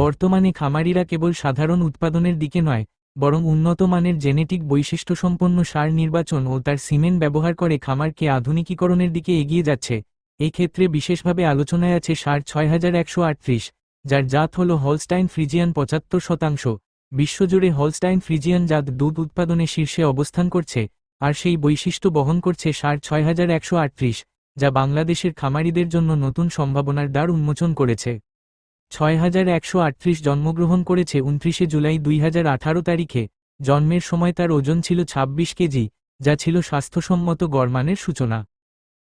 বর্তমানে খামারিরা কেবল সাধারণ উৎপাদনের দিকে নয়, বরং উন্নত মানের জেনেটিক বৈশিষ্ট্যসম্পন্ন সার নির্বাচন ও তার সিমেন্ট ব্যবহার করে খামারকে আধুনিকীকরণের দিকে এগিয়ে যাচ্ছে। এই ক্ষেত্রে বিশেষভাবে আলোচনায় আছে সার ছয় হাজার একশো আটত্রিশ, যার জাত হল হলস্টাইন ফ্রিজিয়ান পঁচাত্তর শতাংশ। বিশ্বজুড়ে হলস্টাইন ফ্রিজিয়ান জাত দুধ উৎপাদনে শীর্ষে অবস্থান করছে, আর সেই বৈশিষ্ট্য বহন করছে সার ছয় হাজার একশো আটত্রিশ, যা বাংলাদেশের খামারিদের জন্য নতুন সম্ভাবনার দ্বার উন্মোচন করেছে। ছয় হাজার একশো আটত্রিশ জন্মগ্রহণ করেছে উনত্রিশে জুলাই দুই হাজার আঠারো তারিখে। জন্মের সময় তার ওজন ছিল ২৬ কেজি, যা ছিল স্বাস্থ্যসম্মত গড়মানের সূচনা।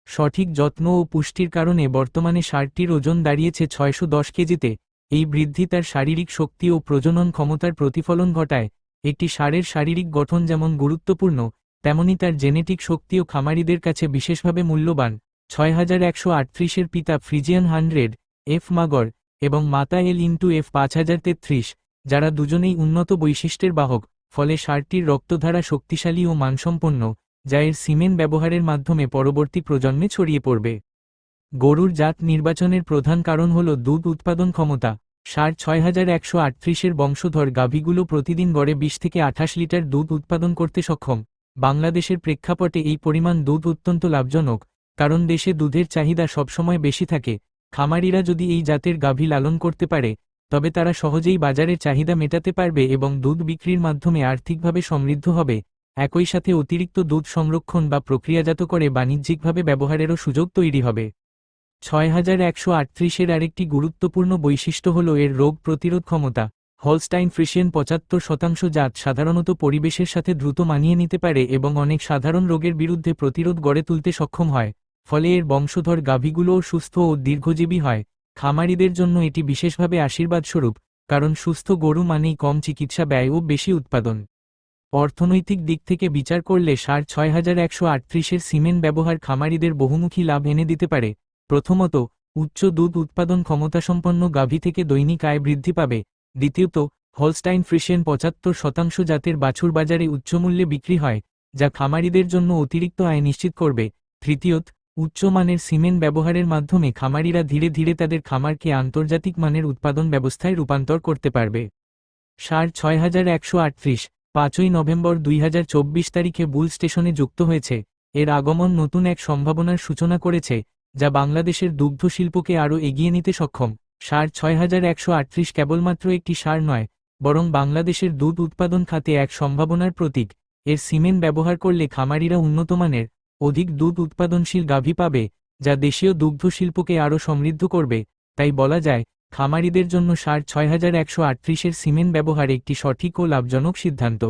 সঠিক যত্ন ও পুষ্টির কারণে বর্তমানে সারটির ওজন দাঁড়িয়েছে ছয়শো দশ কেজিতে। এই বৃদ্ধি তার শারীরিক শক্তি ও প্রজনন ক্ষমতার প্রতিফলন ঘটায়। একটি সারের শারীরিক গঠন যেমন গুরুত্বপূর্ণ, তেমনি তার জেনেটিক শক্তিও খামারিদের কাছে বিশেষভাবে মূল্যবান। ছয় হাজার একশো আটত্রিশের পিতা ফ্রিজিয়ান হান্ড্রেড, এফ মাগর এবং মাতা এল ইন্টু এফ পাঁচ হাজার তেত্রিশ, যারা দুজনেই উন্নত বৈশিষ্ট্যের বাহক, ফলে সারটির রক্তধারা শক্তিশালী ও মানসম্পন্ন, যা এর সিমেন্ট ব্যবহারের মাধ্যমে পরবর্তী প্রজন্মে ছড়িয়ে পড়বে। গরুর জাত নির্বাচনের প্রধান কারণ হল দুধ উৎপাদন ক্ষমতা। সার ছয় হাজার একশো আটত্রিশের বংশধর গাভীগুলো প্রতিদিন গড়ে বিশ থেকে আঠাশ লিটার দুধ উৎপাদন করতে সক্ষম। বাংলাদেশের প্রেক্ষাপটে এই পরিমাণ দুধ অত্যন্ত লাভজনক, কারণ দেশে দুধের চাহিদা সবসময় বেশি থাকে খামারিরা যদি এই জাতের গাভী লালন করতে পারে, তবে তারা সহজেই বাজারের চাহিদা মেটাতে পারবে এবং দুধ বিক্রির মাধ্যমে আর্থিকভাবে সমৃদ্ধ হবে। একই সাথে অতিরিক্ত দুধ সংরক্ষণ বা প্রক্রিয়াজাত করে বাণিজ্যিকভাবে ব্যবহারেরও সুযোগ তৈরি হবে। ছয় হাজার একশো আটত্রিশের আরেকটি গুরুত্বপূর্ণ বৈশিষ্ট্য হল এর রোগ প্রতিরোধ ক্ষমতা। হলস্টাইন ফ্রিশিয়ান পঁচাত্তর শতাংশ জাত সাধারণত পরিবেশের সাথে দ্রুত মানিয়ে নিতে পারে এবং অনেক সাধারণ রোগের বিরুদ্ধে প্রতিরোধ গড়ে তুলতে সক্ষম হয়। ফলে এর বংশধর গাভীগুলোও সুস্থ ও দীর্ঘজীবী হয়। খামারিদের জন্য এটি বিশেষভাবে আশীর্বাদস্বরূপ, কারণ সুস্থ গরু মানেই কম চিকিৎসা ব্যয় ও বেশি উৎপাদন। অর্থনৈতিক দিক থেকে বিচার করলে সার ছয় হাজার একশো আটত্রিশের সিমেন্ট ব্যবহার খামারিদের বহুমুখী লাভ এনে দিতে পারে। প্রথমত, উচ্চ দুধ উৎপাদন ক্ষমতাসম্পন্ন গাভী থেকে দৈনিক আয় বৃদ্ধি পাবে। দ্বিতীয়ত, হলস্টাইন ফ্রিশিয়ান পঁচাত্তর শতাংশ জাতের বাছুর বাজারে উচ্চমূল্যে বিক্রি হয়, যা খামারিদের জন্য অতিরিক্ত আয় নিশ্চিত করবে। তৃতীয়ত উচ্চমানের সিমেন্ট ব্যবহারের মাধ্যমে খামারিরা ধীরে ধীরে তাদের খামারকে আন্তর্জাতিক মানের উৎপাদন ব্যবস্থায় রূপান্তর করতে পারবে। সার ছয় হাজার একশো আটত্রিশ, পাঁচই নভেম্বর দুই হাজার চব্বিশ তারিখে বুল স্টেশনে যুক্ত হয়েছে। এর আগমন নতুন এক সম্ভাবনার সূচনা করেছে, যা বাংলাদেশের দুগ্ধ শিল্পকে আরও এগিয়ে নিতে সক্ষম। সার ছয় হাজার একশো আটত্রিশ কেবলমাত্র একটি সার নয়, বরং বাংলাদেশের দুধ উৎপাদন খাতে এক সম্ভাবনার প্রতীক। এর সিমেন্ট ব্যবহার করলে খামারিরা উন্নতমানের অধিক দুধ উৎপাদনশীল গাভী পাবে, যা দেশীয় দুগ্ধ শিল্পকে আরও সমৃদ্ধ করবে, তাই বলা যায়, খামারিদের জন্য সার ছয় হাজার একশো আটত্রিশের সিমেন্ট ব্যবহার একটি সঠিক ও লাভজনক সিদ্ধান্ত।